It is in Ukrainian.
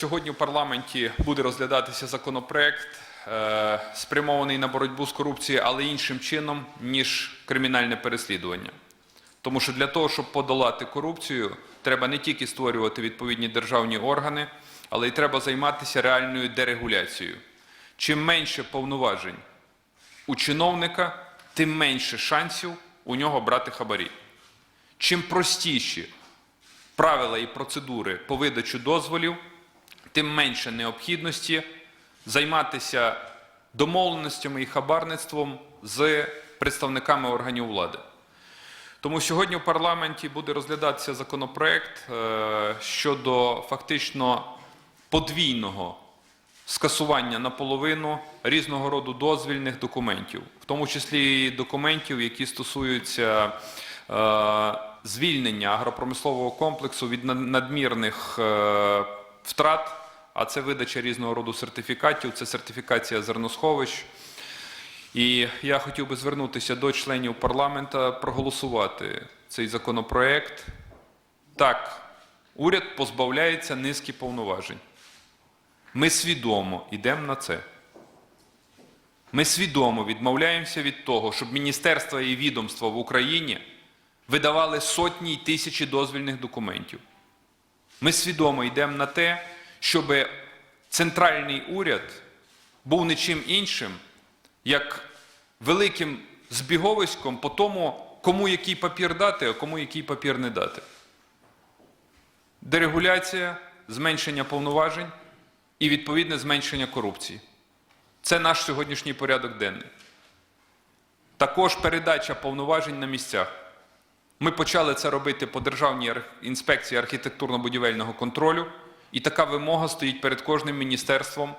Сьогодні в парламенті буде розглядатися законопроект, е, спрямований на боротьбу з корупцією, але іншим чином, ніж кримінальне переслідування. Тому що для того, щоб подолати корупцію, треба не тільки створювати відповідні державні органи, але й треба займатися реальною дерегуляцією. Чим менше повноважень у чиновника, тим менше шансів у нього брати хабарі. Чим простіші правила і процедури по видачу дозволів, тим менше необхідності займатися домовленостями і хабарництвом з представниками органів влади. Тому сьогодні в парламенті буде розглядатися законопроект е, щодо фактично подвійного скасування наполовину різного роду дозвільних документів, в тому числі і документів, які стосуються е, звільнення агропромислового комплексу від надмірних е, втрат, а це видача різного роду сертифікатів, це сертифікація зерносховищ. І я хотів би звернутися до членів парламента проголосувати цей законопроект. Так, уряд позбавляється низки повноважень. Ми свідомо йдемо на це. Ми свідомо відмовляємося від того, щоб міністерства і відомства в Україні видавали сотні й тисячі дозвільних документів. Ми свідомо йдемо на те, щоб центральний уряд був нічим іншим, як великим збіговиськом по тому, кому який папір дати, а кому який папір не дати. Дерегуляція, зменшення повноважень і відповідне зменшення корупції. Це наш сьогоднішній порядок денний. Також передача повноважень на місцях. Ми почали це робити по Державній інспекції архітектурно-будівельного контролю, і така вимога стоїть перед кожним міністерством